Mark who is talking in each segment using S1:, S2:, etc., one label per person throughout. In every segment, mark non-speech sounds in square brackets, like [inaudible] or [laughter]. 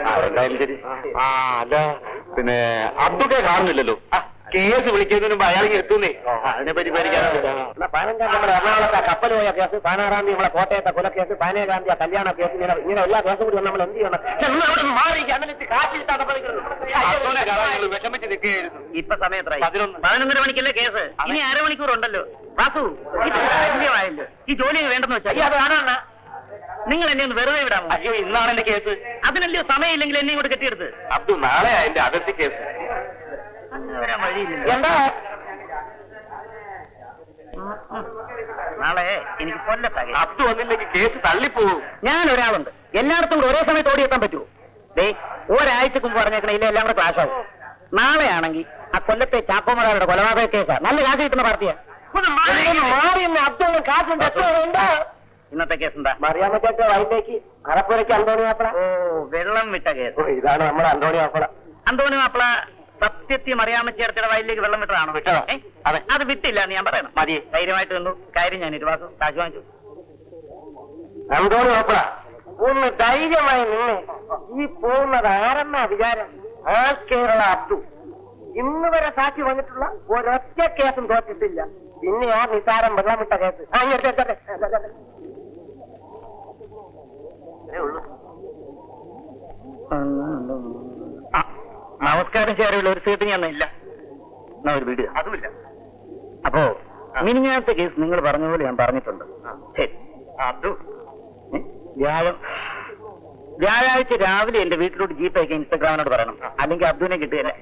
S1: ആ, എന്തായാലും ശരി. ആ അല്ല പിന്നെ അബ്ദുക്കെ കാണുന്നില്ലല്ലോ. കേസ് വിളിക്കുന്നതിന് മുമ്പ് അയാൾ എത്തുന്നേ. അതിനെ പറ്റി
S2: എറണാകുളത്തെ കപ്പൽ പോയ കേസ് പതിനാറാം തീയതി നമ്മളെ കോട്ടയത്തെ കൊലക്കേസ് പതിനേഴാം തീയതി കല്യാണ കേസ് ഇങ്ങനെ ഇങ്ങനെ എല്ലാ കേസും കൂടി നമ്മൾ എന്ത് ചെയ്യണം? ഇപ്പൊ
S1: പതിനൊന്ന്.
S2: പതിനൊന്നര മണിക്കല്ലേ കേസ്? ഇനി അരമണിക്കൂർ ഉണ്ടല്ലോ വാസു ഈ ജോലി വേണ്ടെന്ന് വെച്ചാൽ അത് നിങ്ങൾ എന്നെ ഒന്ന് വെറുതെ വിടാമോ?
S1: അയ്യോ ഇന്നാണ് എന്റെ കേസ്.
S2: അതിനല്ലയോ സമയമില്ലെങ്കിൽ എന്നെ കൂടെ കെട്ടിയെടുത്ത്?
S1: അബ്ദു നാളെ എന്റെ അതിർത്തി കേസ്.
S2: എന്താ? നാളെ എനിക്ക് കൊല്ലത്താ കേസ്.
S1: അബ്ദു വന്നില്ലെങ്കിൽ കേസ് തള്ളിപ്പോവും.
S2: ഞാൻ ഒരാളുണ്ട്. എല്ലായിടത്തും കൂടെ ഒരേ സമയത്ത് ഓടിയെത്താൻ പറ്റുമോ? ദേ ഒരാഴ്ചക്ക് മുമ്പ് പറഞ്ഞേക്കണ ഇല്ല എല്ലാം കൂടെ ക്ലാഷ് ആവും. നാളെ ആണെങ്കിൽ ആ കൊല്ലത്തെ ചാക്കോമറാളുടെ കൊലപാതക കേസാ. നല്ല കാശ് കിട്ടുന്ന പാർട്ടിയാ. ഇന്നത്തെ കേസ് എന്താ?
S3: മറിയാൻ പറ്റാത്ത വൈകിട്ടേക്ക് അറപ്പുരയ്ക്ക് അന്തോണി മാപ്പിള.
S2: ഓ വെള്ളം വിട്ട കേസ്
S3: ഇതാണ് നമ്മുടെ അന്തോണി മാപ്പിള.
S2: അന്തോണി മാപ്പിള സത്യത്തി മറിയാമ്മച്ചേർത്തിയുടെ ചേർത്തിയുടെ വയലിലേക്ക് വെള്ളം വിട്ടതാണോ?
S1: വിട്ടതാ.
S2: അതെ. അത് വിട്ടില്ല എന്ന് ഞാൻ പറയണം. മതി. ധൈര്യമായിട്ട് നിന്നു. കാര്യം ഞാൻ ഇരുവാസം കാശ് വാങ്ങിച്ചു.
S3: അന്തോണി മാപ്പിള ഒന്ന് ധൈര്യമായി നിന്ന്. ഈ പോകുന്നത് ആരെന്ന വിചാരം? ആ കേരള അബ്ദു. ഇന്ന് വരെ സാക്ഷി വന്നിട്ടുള്ള ഒരൊറ്റ കേസും തോറ്റിട്ടില്ല. പിന്നെ ആ നിസാരം വെള്ളം വെള്ളമിട്ട കേസ് ആ, ഇങ്ങ് എടുത്ത് എടുത്ത് എടുത്ത്. അല്ല, അല്ല, അല്ല.
S2: ആ, നമസ്കാരം ചേരുള്ള ഒരു സീറ്റ് ഞാൻ ഇല്ല എന്നാ ഒരു വീട്
S1: അതുമില്ല.
S2: അപ്പോ മിനിഞ്ഞാത്ത കേസ് നിങ്ങൾ പറഞ്ഞ പോലെ ഞാൻ പറഞ്ഞിട്ടുണ്ട്. ശരി.
S1: അബ്ദു
S2: ഏ? വ്യാഴം. വ്യാഴാഴ്ച രാവിലെ എന്റെ വീട്ടിലോട്ട് ജീപ്പ് അയക്കാൻ ഇൻസ്റ്റഗ്രാമിനോട് പറയണം. അല്ലെങ്കിൽ അബ്ദുവിനെ കിട്ടുകയല്ലേ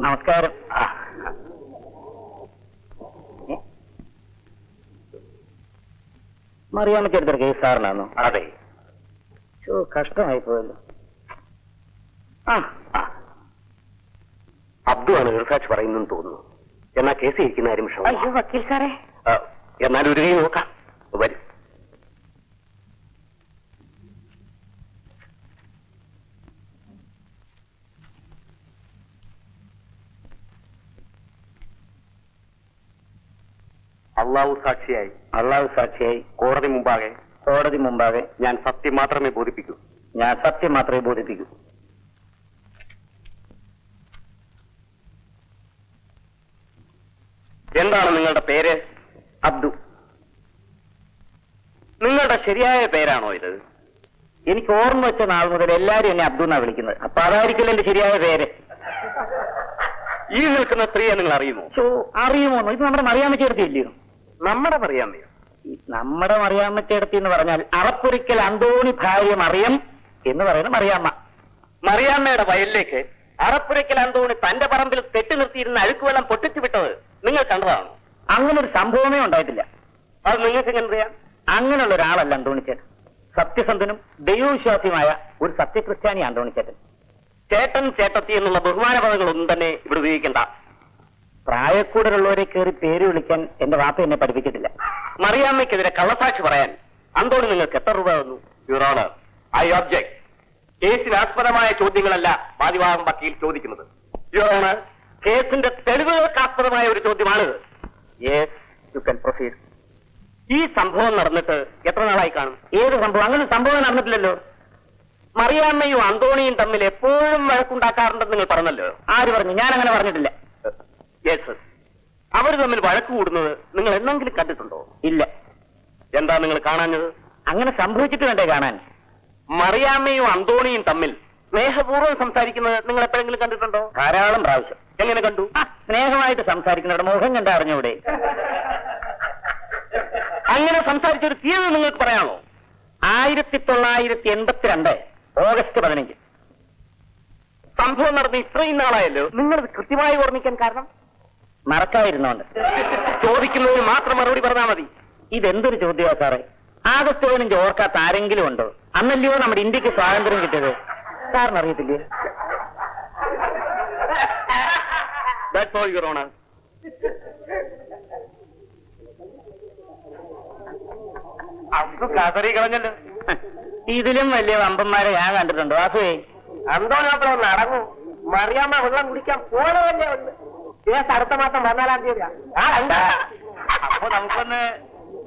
S2: നമസ്കാരം. ആ. മറിയാമ്മയ്ക്ക് എടുത്തൊരു കേസ് സാറിനാണോ
S1: അതെ.
S2: ചോ കഷ്ടമായി പോയല്ലോ ആ.
S1: അബ്ദു ആണ് ഈർസാച്ച് പറയുന്നെന്ന് തോന്നുന്നു. എന്നാ കേസ് ഇരിക്കുന്ന ആരും
S2: അയ്യോ വക്കീൽ സാറേ.
S1: എന്നാൽ ഒരു കൈ നോക്കാം വരും അള്ളാഹു സാക്ഷിയായി.
S2: അള്ളാഹു സാക്ഷിയായി.
S1: കോടതി മുമ്പാകെ.
S2: കോടതി മുമ്പാകെ
S1: ഞാൻ സത്യം മാത്രമേ ബോധിപ്പിക്കൂ.
S2: ഞാൻ സത്യം മാത്രമേ ബോധിപ്പിക്കൂ.
S1: എന്താണ് നിങ്ങളുടെ പേര്?
S2: അബ്ദു.
S1: നിങ്ങളുടെ ശരിയായ പേരാണോ ഇത്?
S2: എനിക്ക് ഓർമ്മ വെച്ച നാൾ മുതൽ എല്ലാരും എന്നെ അബ്ദു എന്നാ വിളിക്കുന്നത്. അപ്പൊ അതായിരിക്കില്ല എന്റെ ശരിയായ പേര്.
S1: ഈ നിൽക്കുന്ന സ്ത്രീയെ നിങ്ങൾ അറിയുമോ?
S2: അറിയുമോ ഇത് നമ്മുടെ മറിയാമ്മ ചേർത്തി ഇല്ലയോ?
S1: നമ്മുടെ
S2: മറിയാമ്മയോ? നമ്മുടെ മറിയാമ്മ ചേർത്തി എന്ന് പറഞ്ഞാൽ അറപ്പൊരിക്കൽ അന്തോണി ഭാര്യ മറിയം എന്ന് പറയുന്ന മറിയാമ്മ.
S1: മറിയാമ്മയുടെ വയലിലേക്ക്
S2: അറപ്പുരയ്ക്കൽ അന്തോണി തന്റെ പറമ്പിൽ കെട്ടി നിർത്തിയിരുന്ന അഴുക്കുവെള്ളം പൊട്ടിച്ചു വിട്ടത്
S1: നിങ്ങൾ കണ്ടതാണോ?
S2: അങ്ങനെ ഒരു സംഭവമേ ഉണ്ടായിട്ടില്ല.
S1: അത് നിങ്ങൾക്ക് എങ്ങനെ അറിയാം?
S2: അങ്ങനെയുള്ള ഒരാളല്ല അന്തോണിച്ചേട്ടൻ സത്യസന്ധനും ദൈവവിശ്വാസിയുമായ ഒരു സത്യക്രിസ്ത്യാനി അന്തോണിച്ചേട്ടൻ
S1: ചേട്ടൻ. ചേട്ടത്തി എന്നുള്ള ബഹുമാന പദങ്ങളൊന്നും തന്നെ ഇവിടെ ഉപയോഗിക്കണ്ട.
S2: പ്രായക്കൂടലുള്ളവരെ കയറി പേര് വിളിക്കാൻ എന്റെ വാപ്പ എന്നെ പഠിപ്പിച്ചിട്ടില്ല.
S1: മറിയാമ്മയ്ക്കെതിരെ കള്ളസാക്ഷി പറയാൻ അന്തോണി നിങ്ങൾക്ക് എത്ര രൂപ തന്നു? യുറോണർ ഐ ഒബ്ജെക്ട് കേസിനാസ്പദമായ ചോദ്യങ്ങളല്ല വാദിവാദം വക്കീൽ ചോദിക്കുന്നത്. യുറോണർ കേസിന്റെ തെളിവുകൾക്കാസ്പദമായ ഒരു ചോദ്യമാണിത്.
S2: യെസ് യു കൻ പ്രൊസീഡ്
S1: ഈ സംഭവം നടന്നിട്ട് എത്ര നാളായി കാണും?
S2: ഏത് സംഭവം? അങ്ങനെ സംഭവം നടന്നിട്ടില്ലല്ലോ.
S1: മറിയാമ്മയും അന്തോണിയും തമ്മിൽ എപ്പോഴും വഴക്കുണ്ടാക്കാറുണ്ടെന്ന് നിങ്ങൾ പറഞ്ഞല്ലോ.
S2: ആര് പറഞ്ഞു? ഞാൻ അങ്ങനെ പറഞ്ഞിട്ടില്ല.
S1: യെസ് അവർ തമ്മിൽ വഴക്ക് കൂടുന്നത് നിങ്ങൾ എന്തെങ്കിലും കണ്ടിട്ടുണ്ടോ?
S2: ഇല്ല.
S1: എന്താ നിങ്ങൾ കാണാഞ്ഞത്?
S2: അങ്ങനെ സംഭവിച്ചിട്ട് വേണ്ടേ കാണാൻ.
S1: മറിയാമ്മയും അന്തോണിയും തമ്മിൽ സ്നേഹപൂർവം സംസാരിക്കുന്നത് നിങ്ങൾ എപ്പോഴെങ്കിലും കണ്ടിട്ടുണ്ടോ?
S2: ധാരാളം പ്രാവശ്യം.
S1: എങ്ങനെ കണ്ടു?
S2: സ്നേഹമായിട്ട് സംസാരിക്കുന്നവരുടെ മുഖം കണ്ട അറിഞ്ഞൂടെ
S1: അങ്ങനെ സംസാരിച്ചൊരു തീയതി നിങ്ങൾക്ക് പറയാമോ?
S2: ആയിരത്തി തൊള്ളായിരത്തി എൺപത്തിരണ്ട് ഓഗസ്റ്റ് പതിനഞ്ച്.
S1: സംഭവം നടന്ന് ഇത്രയും നാളായല്ലോ.
S2: നിങ്ങളത് കൃത്യമായി ഓർമ്മിക്കാൻ കാരണം? മറക്കായിരുന്നോണ്ട്
S1: ചോദിക്കുന്നതിന് മാത്രം മറുപടി പറഞ്ഞാൽ മതി.
S2: ഇതെന്തൊരു ചോദ്യമാ സാറേ? ആഗസ്റ്റ് പതിനഞ്ച് ഓർക്കാത്ത ആരെങ്കിലും ഉണ്ടോ? അന്നല്ലയോ നമ്മുടെ ഇന്ത്യയ്ക്ക് സ്വാതന്ത്ര്യം കിട്ടിയത്? സാറിന് അറിയത്തില്ലേ
S1: അത് കതറി കളഞ്ഞല്ലോ.
S2: ഇതിലും വലിയ വമ്പന്മാരെ ഞാൻ കണ്ടിട്ടുണ്ട്. വാസുവേ.
S3: മാത്രം അടങ്ങൂ. മറിയാമ്മ വെള്ളം കുടിക്കാൻ പോലെ തന്നെ ഉണ്ട് കേസ് അടുത്ത മാസം പതിനാലാം തീയതിയാ.
S1: അപ്പൊ നമുക്കൊന്ന്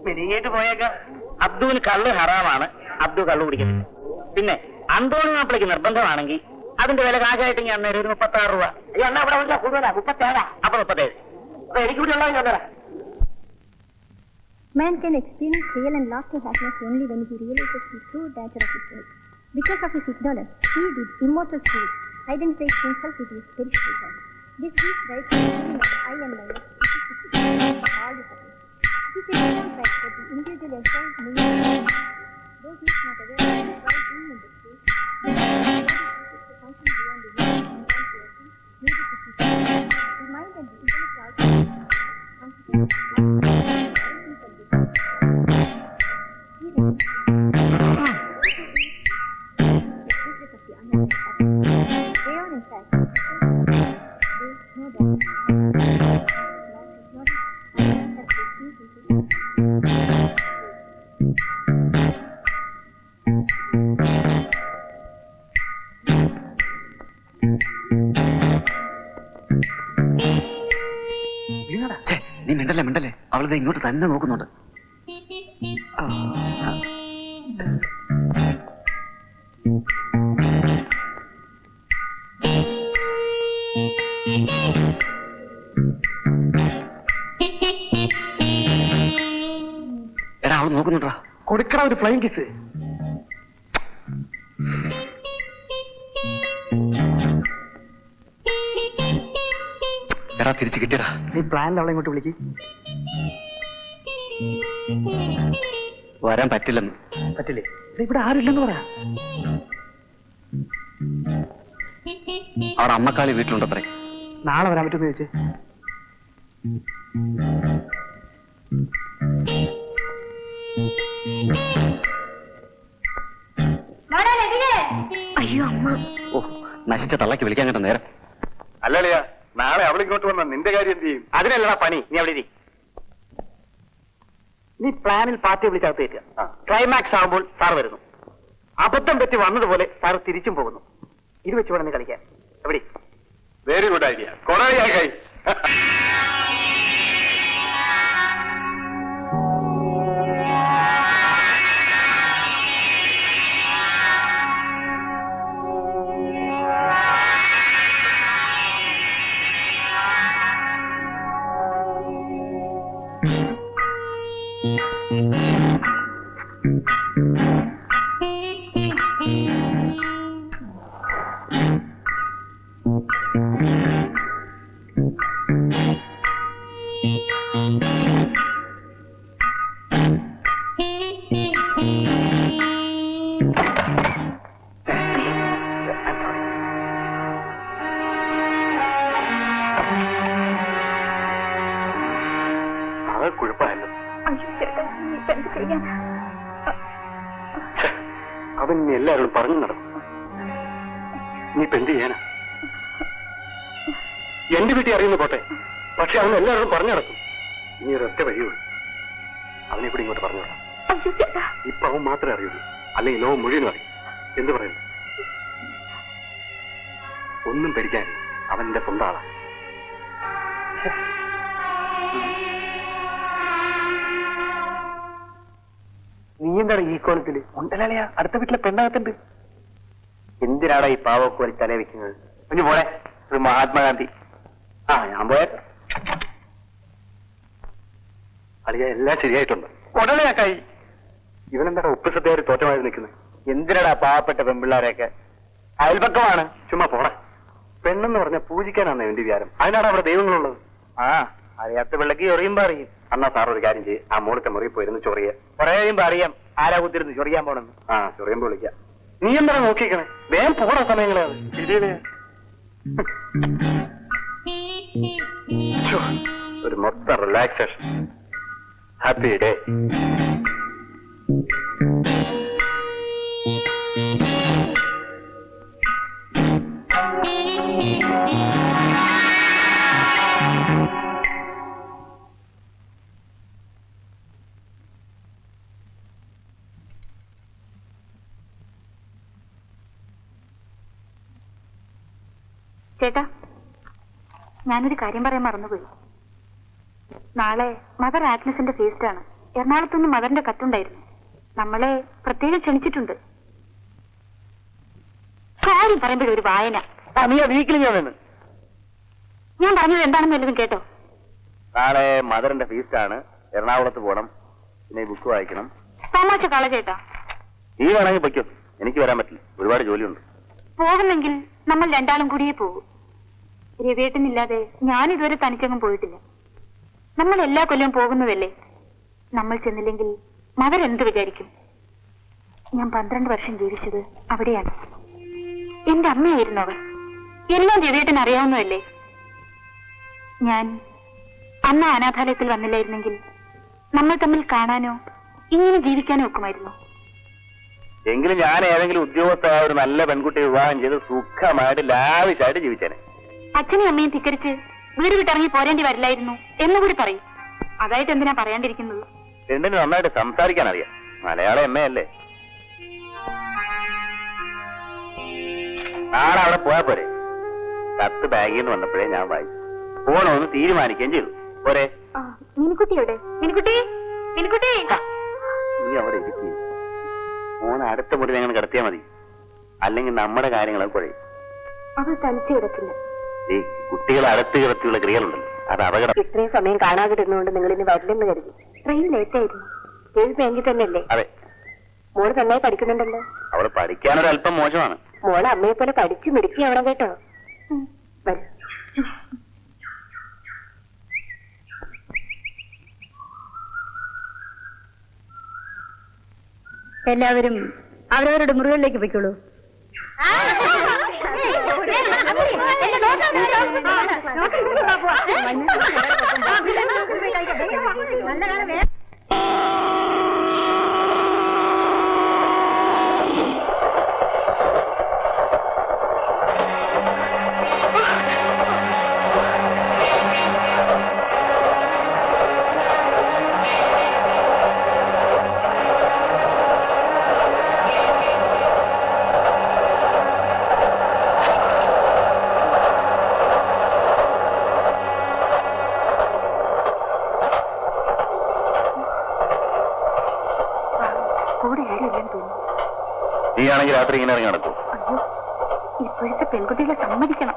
S1: മിനിങ്ങേറ്റ് പോയേക്കാം.
S2: അബ്ദുവിന് കള്ള് ഹറാമാണ്. അബ്ദു കള്ളു കുടിക്കത്തില്ല പിന്നെ അന്തോണി മാപ്പിളയ്ക്ക് നിർബന്ധമാണെങ്കിൽ അതിന്റെ വില കാശായിട്ട് ഞാൻ അന്നേരം ഒരു മുപ്പത്തി ആറ് രൂപ.
S3: അയ്യോ എന്നാ അവിടെ വന്നില്ല കൂടുതലാ. മുപ്പത്തേഴാ.
S2: അപ്പൊ മുപ്പത്തേഴ്.
S3: അപ്പൊ എനിക്ക് കൂടി ഉള്ളത് ഞാൻ തരാം.
S4: Man can experience real and lasting happiness only when he realizes the true nature of his life. Because of his ignorance, he, did immortal spirit, identifies himself with his spiritual body. This gives rise to the feeling of I and my, which is the secret of all the suffering. It is a common fact that the individual enjoys meaning, though he is not aware of the right in. The
S5: മിണ്ടല്ലേ? മിണ്ടല്ലേ അവളിത് ഇങ്ങോട്ട് തന്നെ നോക്കുന്നുണ്ട്. എടാ അവൾ നോക്കുന്നുണ്ടാ?
S3: കൊടുക്കണ ഒരു flying kiss
S5: എടാ തിരിച്ചു കിട്ടിയടാ.
S3: നീ പ്ലാനിൽ അവളെ ഇങ്ങോട്ട് വിളിക്ക്.
S5: വരാൻ പറ്റില്ലെന്ന്.
S3: പറ്റില്ലേ? ഇവിടെ ആരുമില്ലെന്ന് പറയാ
S5: അവിടെ അമ്മക്കാളി വീട്ടിലുണ്ടോ പറയും
S3: നാളെ വരാൻ പറ്റുമെന്ന് ചോദിച്ചേ.
S4: അയ്യോ അമ്മ.
S5: ഓ നശിച്ച തള്ളക്ക് വിളിക്കാൻ കേട്ട നേരം.
S1: അല്ലല്ലയാ ഇങ്ങോട്ട് വന്ന നിന്റെ കാര്യം എന്ത് ചെയ്യും? അതിനല്ലടാ പണി. നീ അവിടെ.
S3: നീ പ്ലാനിൽ പാർട്ടി വിളിച്ചകത്ത് കയറ്റുക. ക്ലൈമാക്സ് ആകുമ്പോൾ സാർ വരുന്നു. അബദ്ധം പറ്റി വന്നതുപോലെ സാർ തിരിച്ചും പോകുന്നു. ഇത് വെച്ച് വേണം കളിക്കാൻ. എവിടെ?
S1: വെരി ഗുഡ് ഐഡിയ കൊറേ കൈ കുഴപ്പമായല്ലോ
S4: അയ്യോ ചേട്ടാ നീ ഇപ്പൊ എന്ത് ചെയ്യാനാ
S1: അവൻ എല്ലാരോടും പറഞ്ഞു നടക്കും നീ ഇപ്പൊ എന്ത് ചെയ്യാനാ? എന്റെ വീട്ടിൽ അറിയുന്നു പോട്ടെ. പക്ഷെ അവൻ എല്ലാവരോടും പറഞ്ഞു നടക്കും. ഇനി ഒരു ഒറ്റ വഴിയുള്ളൂ അവനെ കൂടി ഇങ്ങോട്ട് പറഞ്ഞു വിടാം.
S4: അയ്യോ ചേട്ടാ.
S1: ഇപ്പൊ അവൻ മാത്രമേ അറിയുള്ളൂ. അല്ലെങ്കിൽ ലോകം മുഴുവനും അറിയും. എന്ത് പറയുന്നു? ഒന്നും പേടിക്കാൻ അവന്റെ സ്വന്തം ആളാണ്.
S3: നീ എന്താണ് ഈ കോലത്തിൽ? ഉണ്ടല്ലയാ അടുത്ത വീട്ടിലെ പെണ്ണകത്തുണ്ട്.
S1: എന്തിനാടാ ഈ പാവക്കോലി ഒരു തല വെക്കുന്നത് കുഞ്ഞു ശ്രീ ഇത് മഹാത്മാഗാന്ധി. ആ ഞാൻ പോയേക്കാം അളിയ എല്ലാം ശരിയായിട്ടുണ്ട്. ഉടനെ കൈ ഇവനെന്താ ഉപ്പ് സദ്യയായിട്ട് തോറ്റമായി നിൽക്കുന്നത് എന്തിനടാ പാവപ്പെട്ട പെൺപിള്ളേരെയൊക്കെ അയൽപക്കമാണ്. ചുമ്മാ പോണ പെണ്ണെന്ന് പറഞ്ഞ പൂജിക്കാനാണ് എന്റെ വിചാരം. അതിനാണ് അവിടെ ദൈവങ്ങളുള്ളത്? ആ അറിയാത്ത പിള്ളക്ക് ചൊറിയുമ്പോ അറിയും. അന്നാ സാർ ഒരു കാര്യം ചെയ്യും. ആ മോളത്തെ മുറി പോയിരുന്നു ചൊറിയ. കുറെ കഴിയുമ്പോ അറിയാം ആരാ കുത്തിരുന്ന് ചൊറിയാൻ പോണെന്ന്. ആ ചൊറിയുമ്പോ വിളിക്കാം. നീ എന്താ നോക്കിക്കണേ വേഗം പോണ സമയങ്ങളാണ് ശരിയല്ലേ? [laughs] ഒരു മൊത്തം റിലാക്സേഷൻ ഹാപ്പി ഡേ
S4: ചേട്ടാ ഞാനൊരു കാര്യം പറയാൻ മറന്നുപോയി. നാളെ മദർ ആഗ്നസിന്റെ ഫീസ്റ്റാണ് എറണാകുളത്തുനിന്ന് മദറിന്റെ കത്തുണ്ടായിരുന്നു.
S6: നമ്മളെ പ്രത്യേകം ക്ഷണിച്ചിട്ടുണ്ട്. കാര്യം പറയുമ്പോഴൊരു വായന.
S7: ആ നീ ഞാൻ
S6: പറഞ്ഞത് എന്താണെന്ന് വല്ലതും കേട്ടോ?
S7: നാളെ മദറിന്റെ ഫീസ്റ്റ് ആണ്. എറണാകുളത്ത് പോകണം പിന്നെ ബുക്ക് വായിക്കണം.
S6: തമാശ കള ചേട്ടാ.
S7: നീ വേണമെങ്കിൽ പൊയ്ക്കോ. എനിക്ക് വരാൻ പറ്റില്ല. ഒരുപാട് ജോലിയുണ്ട്.
S6: പോകുന്നെങ്കിൽ നമ്മൾ രണ്ടാളും കൂടിയേ പോകൂ രവിയേട്ടനില്ലാതെ ഞാൻ ഇതുവരെ തനിച്ചങ്ങും പോയിട്ടില്ല. നമ്മൾ എല്ലാ കൊല്ലവും പോകുന്നതല്ലേ? നമ്മൾ ചെന്നില്ലെങ്കിൽ മകൻ എന്ത് വിചാരിക്കും? ഞാൻ പന്ത്രണ്ട് വർഷം ജീവിച്ചത് അവിടെയാണ്. എന്റെ അമ്മയായിരുന്നു അവർ എല്ലാം രവിയേട്ടൻ അറിയാവുന്നതല്ലേ? ഞാൻ അന്ന് അനാഥാലയത്തിൽ വന്നില്ലായിരുന്നെങ്കിൽ നമ്മൾ തമ്മിൽ കാണാനോ ഇങ്ങനെ ജീവിക്കാനോ ഒക്കുമായിരുന്നു.
S7: എങ്കിലും ഞാൻ ഏതെങ്കിലും ഉദ്യോഗസ്ഥ ഒരു നല്ല പെൺകുട്ടിയെ വിവാഹം ചെയ്ത് സുഖമായിട്ട് ലാവിശായിട്ട് ജീവിച്ചേനെ.
S6: അച്ഛനെയും അമ്മയും ധിക്കരിച്ച് വീട് വിട്ടിറങ്ങി പോരേണ്ടി വരില്ലായിരുന്നു എന്ന് കൂടി പറയും. അതായിട്ട് എന്തിനാ പറയാണ്ടിരിക്കുന്നത്?
S7: എന്തിനു നന്നായിട്ട് സംസാരിക്കാൻ അറിയാം. മലയാള അമ്മയല്ലേ. നാളെ അവിടെ പോയാ പോരെ. കത്ത് ബാഗിൽ നിന്ന് വന്നപ്പോഴേ ഞാൻ വായിച്ചു പോണോന്ന് തീരുമാനിക്കുകയും ചെയ്തു. പോരെ.
S6: മിനിക്കുട്ടിയുടെ മിനിക്കുട്ടി മിനിക്കുട്ടി?
S7: നീ അവിടെ ഇരിക്കും. മോനെ അടുത്ത മുറി ഞങ്ങൾ കിടത്തിയാൽ മതി. അല്ലെങ്കിൽ നമ്മുടെ കാര്യങ്ങളൊക്കെ കുഴയും
S6: അവൾ തനിച്ചു കിടക്കില്ല.
S7: ഈ കുട്ടികളെ അടുത്ത് കിടത്തിയുള്ള ക്രിയകളുണ്ടല്ലോ അത് അപകടം.
S6: ഇത്രയും സമയം കാണാതിരുന്നുകൊണ്ട് നിങ്ങൾ ഇനി വരില്ലെന്ന് കരുതി. ട്രെയിൻ ലേറ്റ് ആയിരുന്നു. ഏഴ് ബാങ്കിൽ തന്നെയല്ലേ?
S7: അതെ.
S6: മോൾ നന്നായി പഠിക്കുന്നുണ്ടല്ലോ.
S7: അവൾ പഠിക്കാനൊരു അല്പം മോശമാണ്.
S6: മോൾ അമ്മയെ പോലെ പഠിച്ചു മിടുക്കിയാവണം കേട്ടോ. വരൂ.
S8: എല്ലാവരും അവരവരുടെ മുറികളിലേക്ക് പോയിക്കോളൂ.
S6: കൂടെ ആരും തോന്നുന്നു.
S7: നീ ആണെങ്കിൽ രാത്രി ഇങ്ങനെ ഇറങ്ങി നടക്കും.
S6: അയ്യോ ഇപ്പോഴത്തെ പെൺകുട്ടികളെ സമ്മതിക്കണം.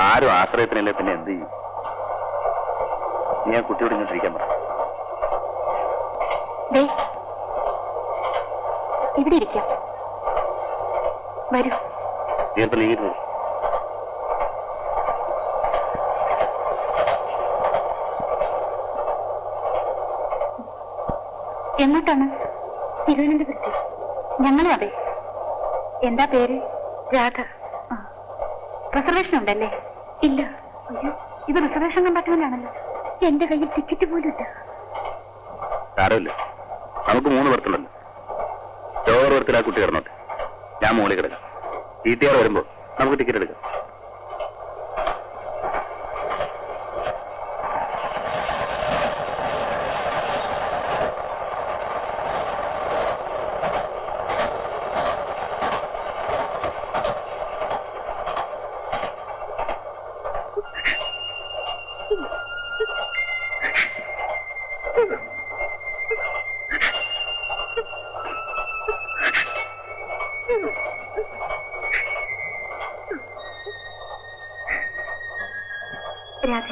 S7: ആരും ആശ്രയത്തിനല്ലേ പിന്നെ എന്ത് ചെയ്യും? ഞാൻ കുട്ടിയോട് ഇങ്ങോട്ടിരിക്കാൻ പറ.
S6: ഇവിടെ ഇരിക്കാം. വരൂ. എങ്ങോട്ടാണ് തിരുവനന്തപുരത്ത്. ഞങ്ങളും അതെ. എന്താ പേര്? രാധ. റിസർവേഷൻ ഉണ്ടല്ലേ ഇല്ല. അയ്യോ ഇത് റിസർവേഷൻ കമ്പാർട്ട്മെന്റാണല്ലോ. എന്റെ കയ്യിൽ ടിക്കറ്റ് പോലും ഇല്ല.
S7: സാരമില്ല നമുക്ക് മൂന്ന് പേർക്കുണ്ടല്ലോ ലോവർ ബർത്തിൽ ആ കുട്ടി കിടന്നോട്ടെ ഞാൻ മുകളിൽ കിടക്കാം. വീട്ടുകാർ ടി ആർ വരുമ്പോ നമുക്ക് ടിക്കറ്റ് എടുക്കാം.
S6: രാധ.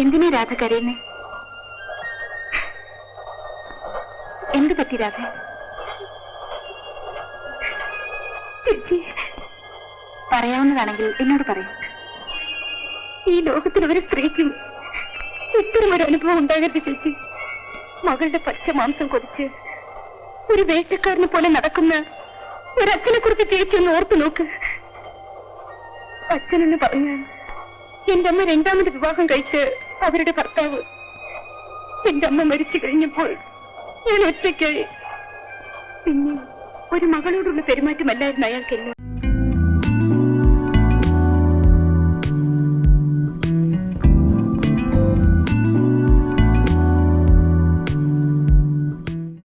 S6: എന്തിനാ രാധ കരയുന്നേ? എന്ത് പറ്റി രാധ? ചേച്ചി പറയാവുന്നതാണെങ്കിൽ എന്നോട് പറയൂ. ഈ ലോകത്തിൽ ഒരു സ്ത്രീക്കും ഇത്തരം ഒരു അനുഭവം ഉണ്ടാകരുത് ചേച്ചി. മകളുടെ പച്ച മാംസം കൊതിച്ച് ഒരു വേട്ടക്കാരനെ പോലെ നടക്കുന്ന ഒരച്ഛനെ കുറിച്ച് ചേച്ചി ഒന്ന് ഓർത്തു നോക്ക്. അച്ഛനെന്ന് പറഞ്ഞാൽ എന്റെ അമ്മ രണ്ടാമത് വിവാഹം കഴിച്ച് അവരുടെ ഭർത്താവ് എന്റെ അമ്മ മരിച്ചു കഴിഞ്ഞപ്പോൾ ഞാൻ ഒറ്റയ്ക്കായി. പിന്നെ ഒരു മകളോടുള്ള പെരുമാറ്റമല്ലായിരുന്നു അയാൾക്കെല്ലാം.